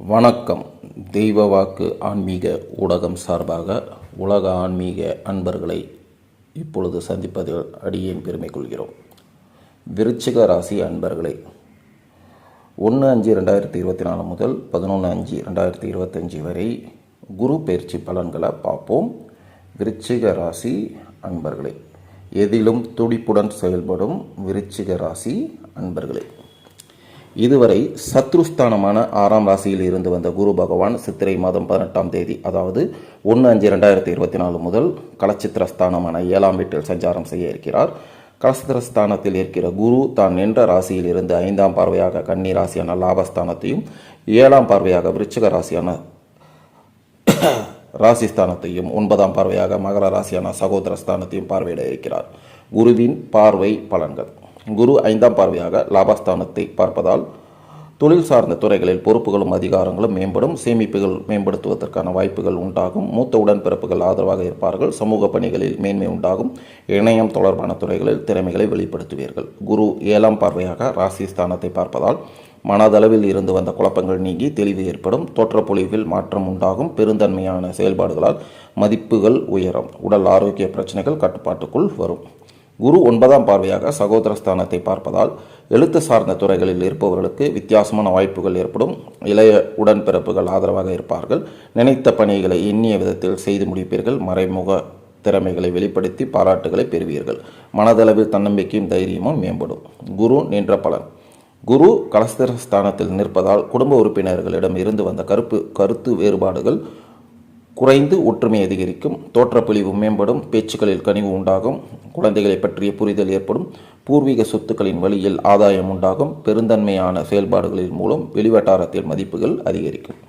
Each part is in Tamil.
வணக்கம். தெய்வ வாக்கு ஆன்மீக ஊடகம் சார்பாக உலக ஆன்மீக அன்பர்களை இப்பொழுது சந்திப்பதில் அடியேன் பெருமை கொள்கிறோம். விருச்சிக ராசி அன்பர்களே ஒன்று அஞ்சு ரெண்டாயிரத்தி இருபத்தி நாலு முதல் பதினொன்று அஞ்சு ரெண்டாயிரத்தி இருபத்தஞ்சி வரை குரு பயிற்சி பலன்களை பார்ப்போம். விருச்சிக ராசி அன்பர்களே எதிலும் துடிப்புடன் செயல்படும் விருச்சிக ராசி அன்பர்களே இதுவரை சத்ருஸ்தானமான ஆறாம் ராசியில் இருந்து வந்த குரு பகவான் சித்திரை மாதம் பதினெட்டாம் தேதி அதாவது ஒன்று அஞ்சு ரெண்டாயிரத்தி இருபத்தி நாலு முதல் கலச்சித்திரஸ்தானமான ஏழாம் வீட்டில் சஞ்சாரம் செய்ய இருக்கிறார். கலச்சித்திரஸ்தானத்தில் இருக்கிற குரு தான் நின்ற ராசியில் இருந்து ஐந்தாம் பார்வையாக கன்னி ராசியான லாபஸ்தானத்தையும் ஏழாம் பார்வையாக விருச்சிக ராசியான ராசிஸ்தானத்தையும் ஒன்பதாம் பார்வையாக மகர ராசியான சகோதர ஸ்தானத்தையும் பார்வையிட இருக்கிறார். குருவின் பார்வை பலன்கள். குரு ஐந்தாம் பார்வையாக லாபஸ்தானத்தை பார்ப்பதால் தொழில் சார்ந்த துறைகளில் பொறுப்புகளும் அதிகாரங்களும் மேம்படும் சேமிப்புகள் மேம்படுத்துவதற்கான வாய்ப்புகள் உண்டாகும் மூத்த உடன்பிறப்புகள் ஆதரவாக இருப்பார்கள் சமூக பணிகளில் மேன்மை உண்டாகும் இணையம் தொடர்பான துறைகளில் திறமைகளை வெளிப்படுத்துவீர்கள். குரு ஏழாம் பார்வையாக ராசி ஸ்தானத்தை பார்ப்பதால் மனதளவில் இருந்து வந்த குழப்பங்கள் நீங்கி தெளிவு ஏற்படும் தோற்றப்பொழிவில் மாற்றம் உண்டாகும் பெருந்தன்மையான செயல்பாடுகளால் மதிப்புகள் உயரும் உடல் ஆரோக்கிய பிரச்சனைகள் கட்டுப்பாட்டுக்குள் வரும். குரு ஒன்பதாம் பார்வையாக சகோதரஸ்தானத்தை பார்ப்பதால் எழுத்து சார்ந்த துறைகளில் இருப்பவர்களுக்கு வித்தியாசமான வாய்ப்புகள் ஏற்படும். இளைய உடன்பிறப்புகள் ஆதரவாக இருப்பார்கள். நினைத்த பணிகளை எண்ணிய விதத்தில் செய்து முடிப்பீர்கள். மறைமுக திறமைகளை வெளிப்படுத்தி பாராட்டுகளை பெறுவீர்கள். மனதளவில் தன்னம்பிக்கையும் தைரியமும் மேம்படும். குரு நின்ற பலன். குரு கலஸ்தர ஸ்தானத்தில் நிற்பதால் குடும்ப உறுப்பினர்களிடம் இருந்து வந்த கருப்பு கருத்து வேறுபாடுகள் குறைந்து ஒற்றுமை அதிகரிக்கும் தோற்றப்பொழிவு மேம்படும் பேச்சுக்களில் கனிவு உண்டாகும் குழந்தைகளை பற்றிய புரிதல் ஏற்படும் பூர்வீக சொத்துக்களின் வழியில் ஆதாயம் உண்டாகும் பெருந்தன்மையான செயல்பாடுகளின் மூலம் வெளிவட்டாரத்தில் மதிப்புகள் அதிகரிக்கும்.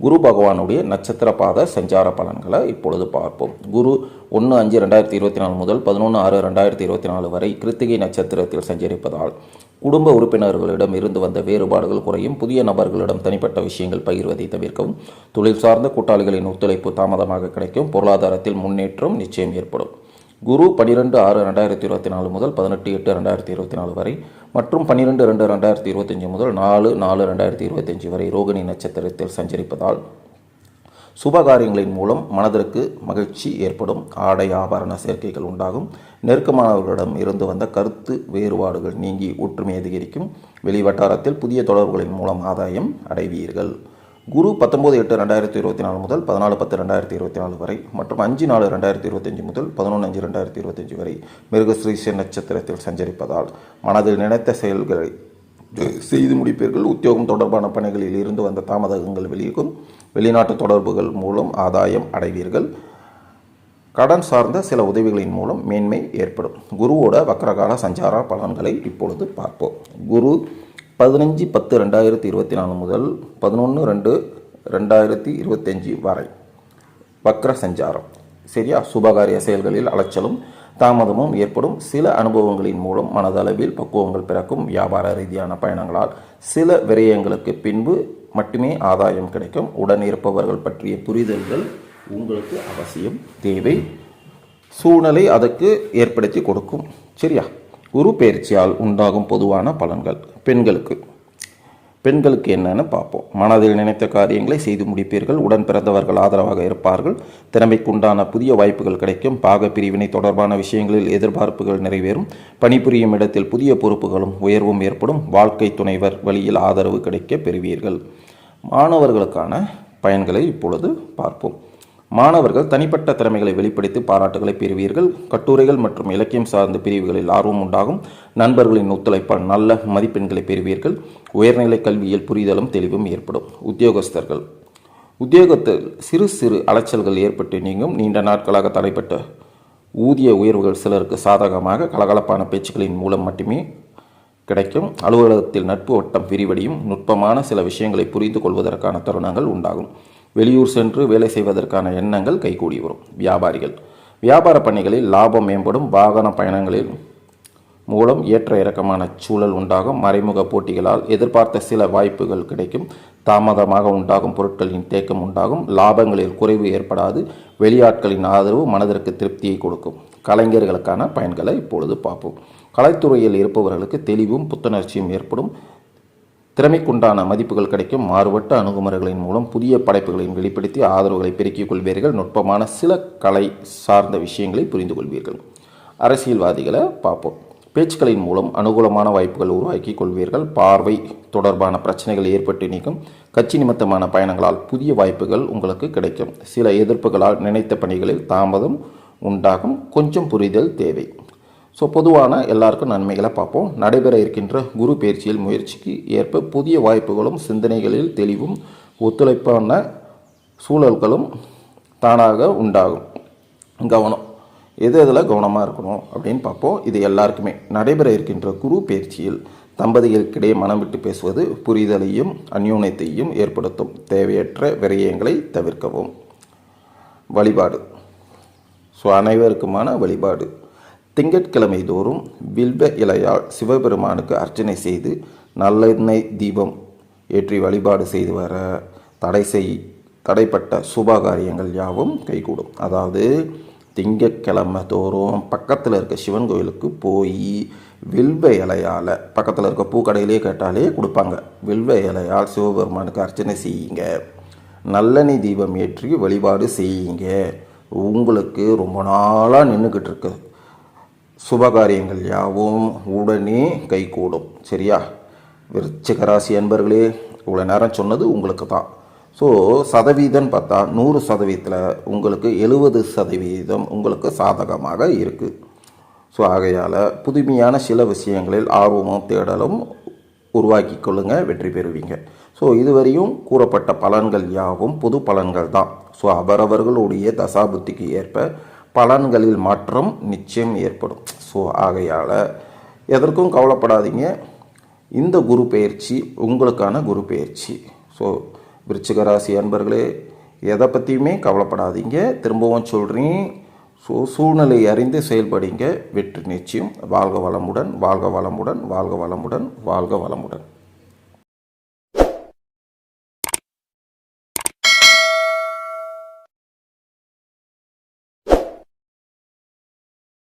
குரு பகவானுடைய நட்சத்திர பாத சஞ்சார பலன்களை இப்பொழுது பார்ப்போம். குரு ஒன்று அஞ்சு ரெண்டாயிரத்தி இருபத்தி நாலு முதல் பதினொன்று ஆறு ரெண்டாயிரத்தி இருபத்தி நாலு வரை கிருத்திகை நட்சத்திரத்தில் சஞ்சரிப்பதால் குடும்ப உறுப்பினர்களிடம் இருந்து வந்த வேறுபாடுகள் குறையும். புதிய நபர்களிடம் தனிப்பட்ட விஷயங்கள் பகிர்வதை தவிர்க்கவும். தொழில் சார்ந்த கூட்டாளிகளின் ஒத்துழைப்பு தாமதமாக கிடைக்கும். பொருளாதாரத்தில் முன்னேற்றம் நிச்சயம் ஏற்படும். குரு பன்னிரெண்டு ஆறு ரெண்டாயிரத்தி இருபத்தி நாலு முதல் பதினெட்டு எட்டு ரெண்டாயிரத்தி இருபத்தி நாலு வரை மற்றும் பன்னிரெண்டு ரெண்டு ரெண்டாயிரத்தி இருபத்தஞ்சி முதல் நாலு நாலு ரெண்டாயிரத்தி இருபத்தஞ்சி வரை ரோகிணி நட்சத்திரத்தில் சஞ்சரிப்பதால் சுபகாரியங்களின் மூலம் மனதிற்கு மகிழ்ச்சி ஏற்படும். ஆடை ஆபரண சேர்க்கைகள் உண்டாகும். நெருக்கமானவர்களிடம் இருந்து வந்த கருத்து வேறுபாடுகள் நீங்கி ஒற்றுமை அதிகரிக்கும். வெளிவட்டாரத்தில் புதிய தொடர்புகளின் மூலம் ஆதாயம் அடைவீர்கள். குரு பத்தொம்போது எட்டு ரெண்டாயிரத்தி இருபத்தி நாலு முதல் பதினாலு பத்து ரெண்டாயிரத்தி இருபத்தி நாலு வரை மற்றும் அஞ்சு நாலு ரெண்டாயிரத்தி இருபத்தஞ்சு முதல் பதினொன்று அஞ்சு ரெண்டாயிரத்தி இருபத்தஞ்சு வரை மிருகஸ்ரீச நட்சத்திரத்தில் சஞ்சரிப்பதால் மனதில் நினைத்த செயல்களை செய்து முடிப்பீர்கள். உத்தியோகம் தொடர்பான பணிகளில் இருந்து வந்த தாமதங்கள் வெளியேகும் வெளிநாட்டு தொடர்புகள் மூலம் ஆதாயம் அடைவீர்கள். கடன் சார்ந்த சில உதவிகளின் மூலம் மேன்மை ஏற்படும். குருவோட வக்கரகால சஞ்சார பலன்களை இப்பொழுது பார்ப்போம். குரு பதினஞ்சு பத்து ரெண்டாயிரத்தி இருபத்தி நாலு முதல் பதினொன்று ரெண்டு ரெண்டாயிரத்தி இருபத்தஞ்சி வரை வக்ர சஞ்சாரம். சரியா? சுபகாரிய செயல்களில் அலைச்சலும் தாமதமும் ஏற்படும். சில அனுபவங்களின் மூலம் மனதளவில் பக்குவங்கள் பிறக்கும். வியாபார ரீதியான பயணங்களால் சில விரயங்களுக்கு பின்பு மட்டுமே ஆதாயம் கிடைக்கும். உடன் இருப்பவர்கள் பற்றிய புரிதல்கள் உங்களுக்கு அவசியம். தேவை. சூழ்நிலை அதற்கு ஏற்படுத்தி கொடுக்கும். சரியா? குரு பயிற்சியால் உண்டாகும் பொதுவான பலன்கள். பெண்களுக்கு. பெண்களுக்கு என்னன்னு பார்ப்போம். மனதில் நினைத்த காரியங்களை செய்து முடிப்பீர்கள். உடன் பிறந்தவர்கள் ஆதரவாக இருப்பார்கள். திறமைக்குண்டான புதிய வாய்ப்புகள் கிடைக்கும். பாக பிரிவினை தொடர்பான விஷயங்களில் எதிர்பார்ப்புகள் நிறைவேறும். பணிபுரியும் இடத்தில் புதிய பொறுப்புகளும் உயர்வும் ஏற்படும். வாழ்க்கை துணைவர் வழியில் ஆதரவு கிடைக்க பெறுவீர்கள். மாணவர்களுக்கான பயன்களை இப்பொழுது பார்ப்போம். மாணவர்கள் தனிப்பட்ட திறமைகளை வெளிப்படுத்தி பாராட்டுகளை பெறுவீர்கள். கட்டுரைகள் மற்றும் இலக்கியம் சார்ந்த பிரிவுகளில் ஆர்வம் உண்டாகும். நண்பர்களின் ஒத்துழைப்பால் நல்ல மதிப்பெண்களை பெறுவீர்கள். உயர்நிலை கல்வியில் புரிதலும் தெளிவும் ஏற்படும். உத்தியோகஸ்தர்கள். உத்தியோகத்தில் சிறு சிறு அலைச்சல்கள் ஏற்பட்டு நீங்கும். நீண்ட நாட்களாக தடைப்பட்ட ஊதிய உயர்வுகள் சிலருக்கு சாதகமாக கலகலப்பான பேச்சுக்களின் மூலம் மட்டுமே கிடைக்கும். அலுவலகத்தில் நட்பு வட்டம் விரிவடையும். நுட்பமான சில விஷயங்களை புரிந்து கொள்வதற்கான தருணங்கள் உண்டாகும். வெளியூர் சென்று வேலை செய்வதற்கான எண்ணங்கள் கைகூடி வரும். வியாபாரிகள். வியாபார பணிகளில் லாபம் மேம்படும். வாகன பயணங்களில் மூலம் ஏற்ற இறக்கமான சூழல் உண்டாகும். மறைமுக போட்டிகளால் எதிர்பார்த்த சில வாய்ப்புகள் கிடைக்கும். தாமதமாக உண்டாகும் பொருட்களின் தேக்கம் உண்டாகும். லாபங்களில் குறைவு ஏற்படாது. வெளியாட்களின் ஆதரவு மனதிற்கு திருப்தியை கொடுக்கும். கலைஞர்களுக்கான பயன்களை இப்பொழுது பார்ப்போம். கலைத்துறையில் இருப்பவர்களுக்கு தெளிவும் புத்துணர்ச்சியும் ஏற்படும். திறமைக்குண்டான மதிப்புகள் கிடைக்கும். மாறுபட்ட அணுகுமுறைகளின் மூலம் புதிய படைப்புகளையும் வெளிப்படுத்தி ஆதரவுகளை பெருக்கிக் கொள்வீர்கள். நுட்பமான சில கலை சார்ந்த விஷயங்களை புரிந்து கொள்வீர்கள். அரசியல்வாதிகளை பார்ப்போம். பேச்சுக்களின் மூலம் அனுகூலமான வாய்ப்புகள் உருவாக்கி கொள்வீர்கள். பார்வை தொடர்பான பிரச்சனைகள் ஏற்பட்டு நீக்கும். கட்சி நிமித்தமான பயணங்களால் புதிய வாய்ப்புகள் உங்களுக்கு கிடைக்கும். சில எதிர்ப்புகளால் நினைத்த பணிகளில் தாமதம் உண்டாகும். கொஞ்சம் புரிதல் தேவை. ஸோ பொதுவான எல்லாருக்கும் நன்மைகளை பார்ப்போம். நடைபெற இருக்கின்ற குரு பயிற்சியில் முயற்சிக்கு ஏற்ப புதிய வாய்ப்புகளும் சிந்தனைகளில் தெளிவும் ஒத்துழைப்பான சூழல்களும் தானாக உண்டாகும். கவனம். எது எதில் கவனமாக இருக்கணும் அப்படின்னு பார்ப்போம். இது எல்லாருக்குமே. நடைபெற இருக்கின்ற குரு பயிற்சியில் தம்பதிகளுக்கிடையே மனம் விட்டு பேசுவது புரிதலையும் அந்யோன்யத்தையும் ஏற்படுத்தும். தேவையற்ற விரயங்களை தவிர்க்கவும். வழிபாடு. ஸோ அனைவருக்குமான வழிபாடு. திங்கட்கிழமை தோறும் வில்வ இலையால் சிவபெருமானுக்கு அர்ச்சனை செய்து நல்லெண்ணெய் தீபம் ஏற்றி வழிபாடு செய்து வர தடை செய் தடைப்பட்ட சுபகாரியங்கள் யாவும் கைகூடும். அதாவது திங்கட்கிழமை தோறும் பக்கத்தில் இருக்க சிவன் கோயிலுக்கு போய் வில்வ இலையால் பக்கத்தில் இருக்க பூக்கடையிலே கேட்டாலே கொடுப்பாங்க. வில்வ இலையால் சிவபெருமானுக்கு அர்ச்சனை செய்யுங்க. நல்லெண்ணெய் தீபம் ஏற்றி வழிபாடு செய்யுங்க. உங்களுக்கு ரொம்ப நாளாக நின்றுக்கிட்டு இருக்கு. சுபகாரியங்கள் யாவும் உடனே கைகூடும். சரியா? விருச்சிக ராசி அன்பர்களே இவ்வளோ நேரம் சொன்னது உங்களுக்கு தான் ஸோ சதவீதம்னு பார்த்தா நூறு சதவீதத்தில் உங்களுக்கு எழுபது சதவீதம் உங்களுக்கு சாதகமாக இருக்குது ஸோ ஆகையால் புதுமையான சில விஷயங்களில் ஆர்வமும் தேடலும் உருவாக்கி கொள்ளுங்க வெற்றி பெறுவீங்க. ஸோ இதுவரையும் கூறப்பட்ட பலன்கள் யாவும் புது பலன்கள் தான். ஸோ அவரவர்களுடைய தசாபுத்திக்கு ஏற்ப பலன்களில் மாற்றம் நிச்சயம் ஏற்படும். ஸோ ஆகையால் எதற்கும் கவலைப்படாதீங்க. இந்த குரு பயிற்சி உங்களுக்கான குரு பயிற்சி ஸோ விருச்சிக ராசி அன்பர்களே எதை பற்றியுமே கவலைப்படாதீங்க. திரும்பவும் சொல்கிறேன் ஸோ சூழ்நிலை அறிந்து செயல்படுங்க. வெற்றி நிச்சயம். வாழ்க வளமுடன் வாழ்க வளமுடன் வாழ்க வளமுடன் வாழ்க வளமுடன்.